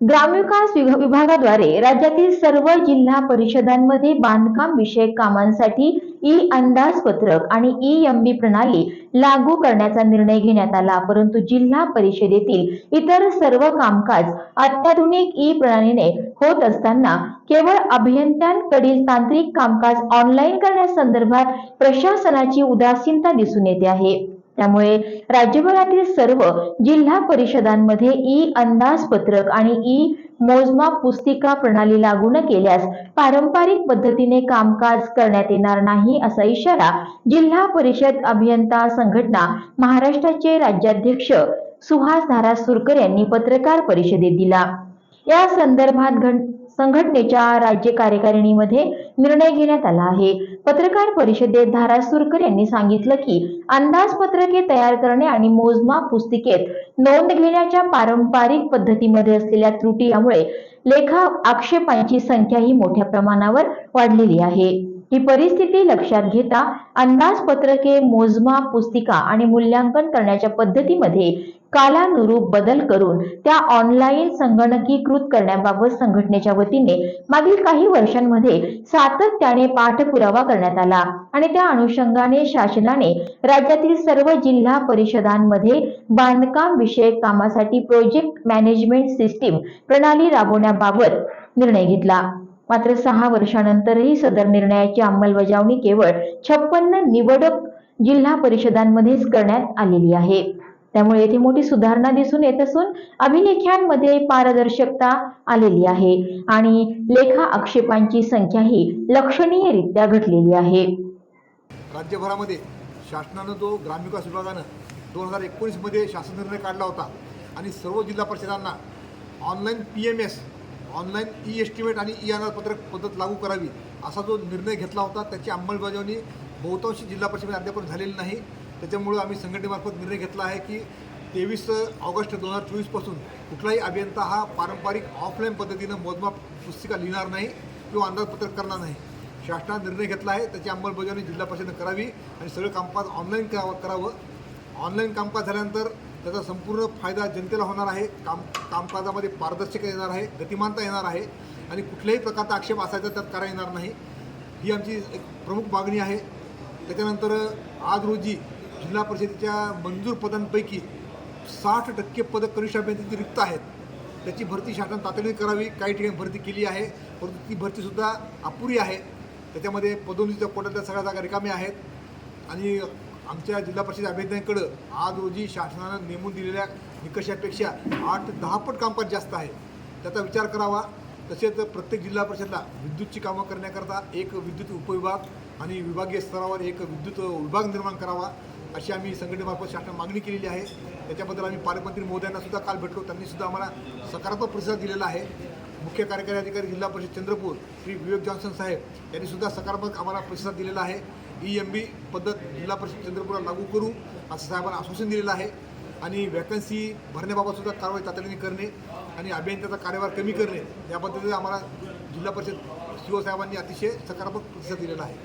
ग्रामविकास विभागाद्वारे राज्यातील सर्व जिल्हा परिषदांमध्ये बांधकाम विषयक कामांसाठी ई अंदाजपत्रक आणि ई एमबी प्रणाली लागू करण्याचा निर्णय घेण्यात आला परंतु जिल्हा परिषदेतील इतर सर्व कामकाज अत्याधुनिक ई प्रणालीने होत असताना केवळ अभियंत्यांकडील तांत्रिक कामकाज ऑनलाईन करण्यासंदर्भात प्रशासनाची उदासीनता दिसून येते आहे. त्यामुळे राज्यभरातील सर्व जिल्हा परिषदांमध्ये ई अंदाजपत्रक आणि ई मोजमाप पुस्तिका प्रणाली लागू न केल्यास पारंपरिक पद्धतीने कामकाज करण्यात येणार नाही असा इशारा जिल्हा परिषद अभियंता संघटना महाराष्ट्राचे राज्याध्यक्ष सुहास धारासुरकर यांनी पत्रकार परिषदेत दिला. या संदर्भात घन- संघटनेच्या राज्य कार्यकारिणीमध्ये निर्णय घेण्यात आला आहे. पत्रकार परिषदेत धारासुरकर यांनी सांगितलं की अंदाजपत्रके तयार करणे आणि मोजमाप पुस्तिकेत नोंद घेण्याच्या पारंपरिक पद्धतीमध्ये असलेल्या त्रुटी यामुळे लेखा आक्षेपांची संख्याही मोठ्या प्रमाणावर वाढलेली आहे. ही परिस्थिती लक्षात घेता अंदाजपत्रके मोजमाप पुस्तिका आणि मूल्यांकन करण्याच्या पद्धतीमध्ये कालानुरूप बदल करून त्या ऑनलाईन संगणकीकृत करण्याबाबत संघटनेच्या वतीने मागील काही वर्षांमध्ये सातत्याने पाठपुरावा करण्यात आला आणि त्या अनुषंगाने शासनाने राज्यातील सर्व जिल्हा परिषदांमध्ये बांधकाम विषयक कामासाठी प्रोजेक्ट मॅनेजमेंट सिस्टीम प्रणाली राबवण्याबाबत निर्णय घेतला. मात्र सहा वर्षानंतरही सदर निर्णयाची अंमलबजावणी केवळ छप्पन्न निवडक जिल्हा परिषदांमध्येच करण्यात आलेली आहे. त्यामुळे येथे मोठी सुधारणा दिसून येत असून अभिलेख्यांमध्ये पारदर्शकता आलेली आहे आणि लेखा आक्षेपांची संख्याही लक्षणीयरित्या घटलेली आहे. राज्यभरामध्ये शासनानं जो ग्रामविकास विभागानं दोन हजार एकोणीसमध्ये शासन निर्णय काढला होता आणि सर्व जिल्हा परिषदांना online P M S online E estimate आणि ई अंदाजपत्रक पद्धत लागू करावी असा जो निर्णय घेतला होता त्याची अंमलबजावणी बहुतांशी जिल्हा परिषदेमध्ये अद्याप झालेली नाही. त्याच्यामुळं आम्ही संघटनेमार्फत निर्णय घेतला आहे की तेवीस ऑगस्ट दोन हजार चोवीसपासून कुठलाही अभियंता हा पारंपरिक ऑफलाईन पद्धतीनं मोजमाप पुस्तिका लिहिणार नाही किंवा अंदाजपत्रक करणार नाही. शासनाने निर्णय घेतला आहे त्याची अंमलबजावणी जिल्हा परिषदेनं करावी आणि सगळं कामकाज ऑनलाईन करावं करावं. ऑनलाईन कामकाज झाल्यानंतर त्याचा संपूर्ण फायदा जनतेला होणार आहे. काम कामकाजामध्ये पारदर्शकता येणार आहे गतिमानता येणार आहे आणि कुठल्याही प्रकारचा आक्षेप असायचा त्यात करा येणार नाही. ही आमची एक प्रमुख मागणी आहे. त्याच्यानंतर आज रोजी जिल्हा परिषदेच्या मंजूर पदांपैकी साठ टक्के पदं कनिष्ठ अभियंत्याची रिक्त आहेत. त्याची भरती शासन तातडीने करावी. काही ठिकाणी भरती केली आहे. परंतु ती भरतीसुद्धा अपुरी आहे. त्याच्यामध्ये पदोन्नतीच्या कोट्यातल्या सगळ्या जागा रिकाम्या आहेत. आणि आमच्या जिल्हा परिषद अभियंत्यांकडं आज रोजी शासनानं नेमून दिलेल्या निकषापेक्षा आठ ते दहा पट कामकाज जास्त आहे. त्याचा विचार करावा. तसेच प्रत्येक जिल्हा परिषदला विद्युतची कामं करण्याकरता एक विद्युत उपविभाग आणि विभागीय स्तरावर एक विद्युत विभाग निर्माण करावा अशी आम्ही संघटनेमार्फत शासन मागणी केलेली आहे. त्याच्याबद्दल आम्ही पालकमंत्री महोदयांना सुद्धा काल भेटलो. त्यांनी सुद्धा आम्हाला सकारात्मक प्रतिसाद दिलेला आहे. मुख्य कार्यकारी अधिकारी जिल्हा परिषद चंद्रपूर श्री विवेक जॉन्सन साहेब यांनी सुद्धा सकारात्मक आम्हाला प्रतिसाद दिलेला आहे. ई एम बी पद्धत जिल्हा परिषद चंद्रपूरला लागू करू असं साहेबांना आश्वासन दिलेलं आहे. आणि वॅकन्सी भरण्याबाबत सुद्धा कारवाई तातडीने करणे आणि अभियंत्याचा कार्यभार कमी करणे या पद्धतीने आम्हाला जिल्हा परिषद शिवसाहेबांनी अतिशय सकारात्मक प्रतिसाद दिलेला आहे.